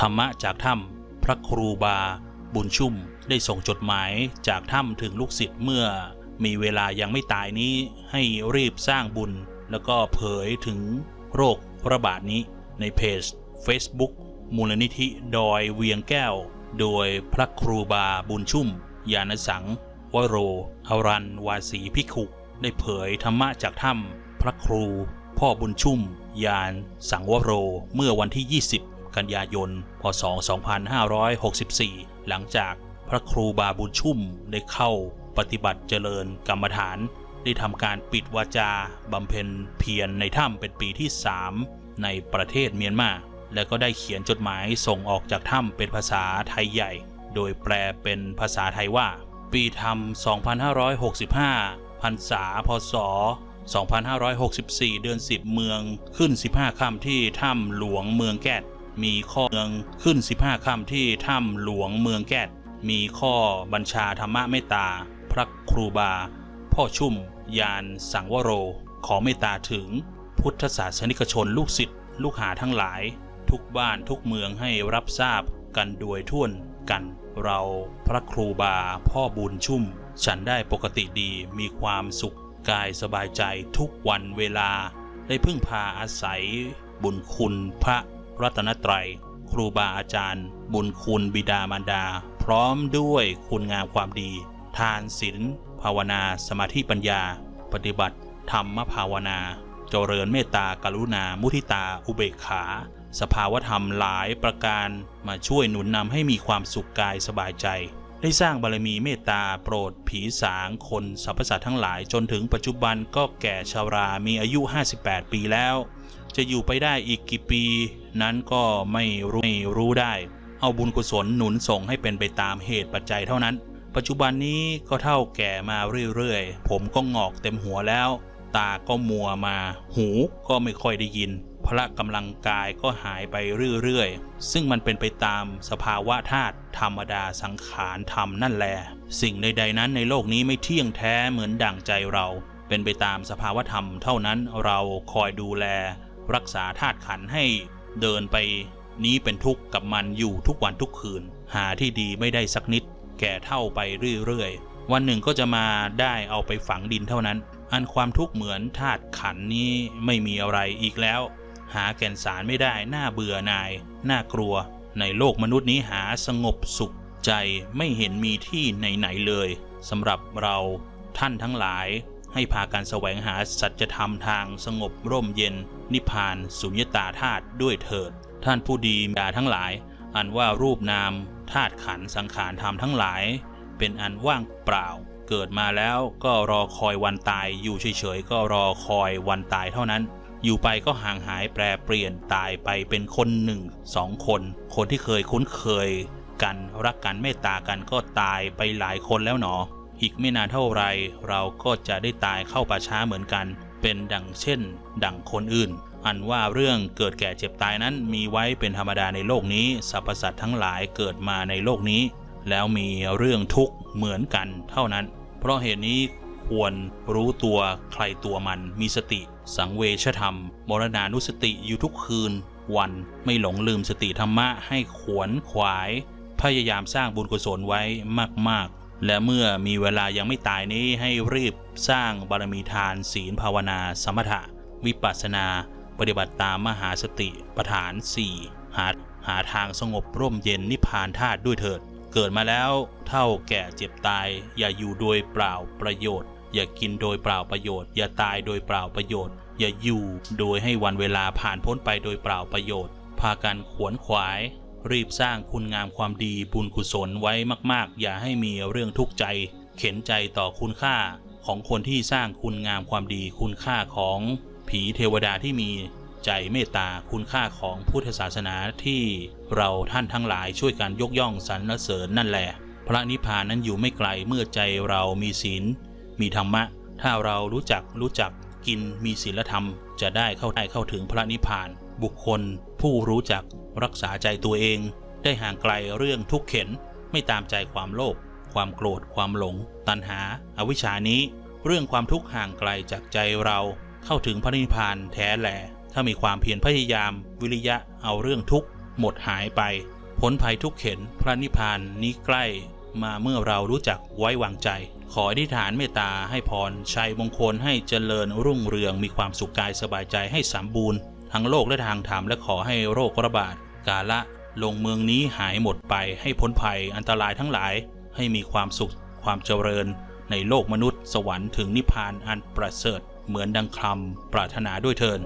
ธรรมะจากถ้ำพระครูบา บุญชุ่มได้ส่งจดหมายจากถ้ำถึงลูกศิษย์เมื่อ มีเวลายังไม่ตายนี้ให้รีบสร้างบุญ แล้วก็เผยถึงโรคระบาดนี้ในเพจ Facebook มูลนิธิดอยเวียงแก้ว โดยพระครูบาบุญชุ่ม ยานสังวโรอรันวาสีพิขุได้เผยธรรมะจากถ้ำพระครู พ่อบุญชุ่ม ยานสังวโร เมื่อวันที่ 20 กันยายน พศ 2564 หลังจากพระครูบาบุญชุ่มได้เข้าปฏิบัติเจริญกรรมฐาน ได้ทำการปิดวาจาบำเพ็ญเพียรในถ้ำเป็นปีที่ 3 ในประเทศเมียนมา และก็ได้เขียนจดหมายส่งออกจากถ้ำเป็นภาษาไทยใหญ่ โดยแปลเป็นภาษาไทยว่า ปีธรรม 2565 พรรษา พศ2564 เดือน 10 เมืองขึ้น 15 ค่ำที่ถ้ำหลวงเมืองแกด มีข้อเมืองขึ้น 15 ค่ำที่ถ้ำหลวงเมืองแกดมีข้อบัญชาธรรมะเมตตา พระครูบา พ่อชุ่ม ยานสังวโร ขอเมตตาถึง พุทธศาสนิกชนลูกศิษย์ลูกหาทั้งหลาย ทุกบ้านทุกเมืองให้รับทราบกันโดยทั่วกัน เราพระครูบาพ่อบุญชุ่ม ฉันได้ปกติดีมีความสุขกายสบายใจทุกวันเวลา ได้พึ่งพาอาศัยบุญคุณพระ รัตนตรัย ครูบาอาจารย์ บุญคุณบิดามารดา พร้อมด้วยคุณงามความดี ทานศีลภาวนา สมาธิปัญญา ปฏิบัติ ธรรมภาวนา เจริญเมตตากรุณา มุทิตา อุเบกขา สภาวธรรมหลายประการมาช่วยหนุนนำให้มีความสุขกายสบายใจได้สร้างบารมีเมตตาโปรดผีสางคนสรรพสัตว์ทั้งหลายจนถึงปัจจุบันก็แก่ชารามีอายุ 58 ปีแล้ว จะอยู่ไปได้อีกกี่ปี นั้นก็ไม่รู้ไม่รู้ได้ เอาบุญกุศลหนุนส่งให้เป็นไปตามเหตุปัจจัยเท่านั้น ปัจจุบันนี้ก็เท่าแก่มาเรื่อยๆ ผมก็งอกเต็มหัวแล้ว ตาก็มัวมา หูก็ไม่ค่อยได้ยิน พละกำลังกายก็หายไปเรื่อยๆ ซึ่งมันเป็นไปตามสภาวะธาตุธรรมดาสังขารธรรมนั่นแหละสิ่งใดๆนั้นในโลกนี้ไม่เที่ยงแท้เหมือนดั่งใจเราเป็นไปตามสภาวะธรรมเท่านั้นเราคอยดูแล รักษาธาตุขันให้เดินไปนี้เป็นทุกข์กับมันอยู่ทุกวันทุกคืน หาที่ดีไม่ได้สักนิด แก่เท่าไปเรื่อยๆ วันหนึ่งก็จะมาได้เอาไปฝังดินเท่านั้น อันความทุกข์เหมือนธาตุขันนี้ไม่มีอะไรอีกแล้ว หาแก่นสารไม่ได้น่าเบื่อนายน่ากลัว ในโลกมนุษย์นี้หาสงบสุขใจไม่เห็นมีที่ไหนๆเลยสำหรับเราท่านทั้งหลาย ให้พากันแสวงหาสัจธรรมทางสงบร่มเย็น นิพพานสุญญตาธาตุด้วยเถิด ท่านผู้ดีดาทั้งหลาย อันว่ารูปนามธาตุขันธ์สังขารธรรมทั้งหลาย เป็นอันว่างเปล่า เกิดมาแล้วก็รอคอยวันตาย อยู่เฉยๆก็รอคอยวันตายเท่านั้นอยู่ไปก็ห่างหายแปรเปลี่ยนตายไปเป็นคนหนึ่งสองคน คนที่เคยคุ้นเคย กันรักกันเมตตากันก็ตายไปหลายคนแล้วหนอ อีกไม่นานเท่าไรเราก็จะได้ตายเข้าป่าช้าเหมือนกัน เป็นดังเช่น ดังคนอื่น อันว่าเรื่องเกิดแก่เจ็บตายนั้นมีไว้เป็นธรรมดาในโลกนี้สรรพสัตว์ทั้งหลายเกิดมาในโลกนี้ แล้วมีเรื่องทุกข์เหมือนกันเท่านั้น เพราะเหตุนี้ควรรู้ตัวใครตัวมันมีสติ สังเวชธรรม มรณานุสติอยู่ทุกคืน วันไม่หลงลืมสติธรรมะให้ขวนขวาย พยายามสร้างบุญกุศลไว้มากๆ และเมื่อมีเวลายังไม่ตายนี้ให้รีบสร้างบารมีทานศีลภาวนา สมถะ วิปัสสนา ปฏิบัติตามมหาสติปฐาน 4 หาหาทางสงบร่มเย็นนิพพานธาตุด้วยเถิด เกิดมาแล้วเท่าแก่เจ็บตาย อย่าอยู่โดยเปล่าประโยชน์ อย่ากินโดยเปล่าประโยชน์ อย่าตายโดยเปล่าประโยชน์ อย่าอยู่โดยให้วันเวลาผ่านพ้นไปโดยเปล่าประโยชน์ พากันขวนขวาย รีบสร้างคุณงามความดีบุญกุศลไว้มาก ๆ อย่าให้มีเรื่องทุกข์ใจ เข็นใจต่อคุณค่าของคนที่สร้างคุณงามความดีคุณค่าของผีเทวดาที่มีใจเมตตาคุณค่าของพุทธศาสนาที่เราท่านทั้งหลายช่วยกันยกย่องสรรเสริญนั่นแหละ พระนิพพานนั้นอยู่ไม่ไกลเมื่อใจเรามีศีล มีธรรมะ ถ้าเรารู้จักรู้จักกินมีศีลธรรม จะได้เข้าได้เข้าถึงพระนิพพาน บุคคล ผู้รู้จักรักษาใจตัวเอง ได้ห่างไกลเรื่องทุกข์เข็น ไม่ตามใจความโลภความโกรธ ความหลง ตัณหาอาวิชชานี้ เรื่องความทุกข์ห่างไกลจากใจเรา เข้าถึงพระนิพพานแท้แหลถ้ามีความเพียรพยายาม วิริยะเอาเรื่องทุกข์หมดหายไปพ้นภัยทุกเข็นพระนิพพานนี้ใกล้มาเมื่อเรารู้จักไว้วางใจ ขออธิษฐานเมตตาให้พรชัยมงคลให้เจริญรุ่งเรืองมีความสุขกายสบายใจให้สมบูรณ์ ทั้งโลกและทางธรรมและขอให้โรคระบาดกาละลงเมืองนี้หายหมดไปให้พ้นภัยอันตรายทั้งหลายให้มีความสุขความเจริญ ในโลกมนุษย์สวรรค์ถึงนิพพานอันประเสริฐเหมือนดังคำปรารถนาด้วยเทิน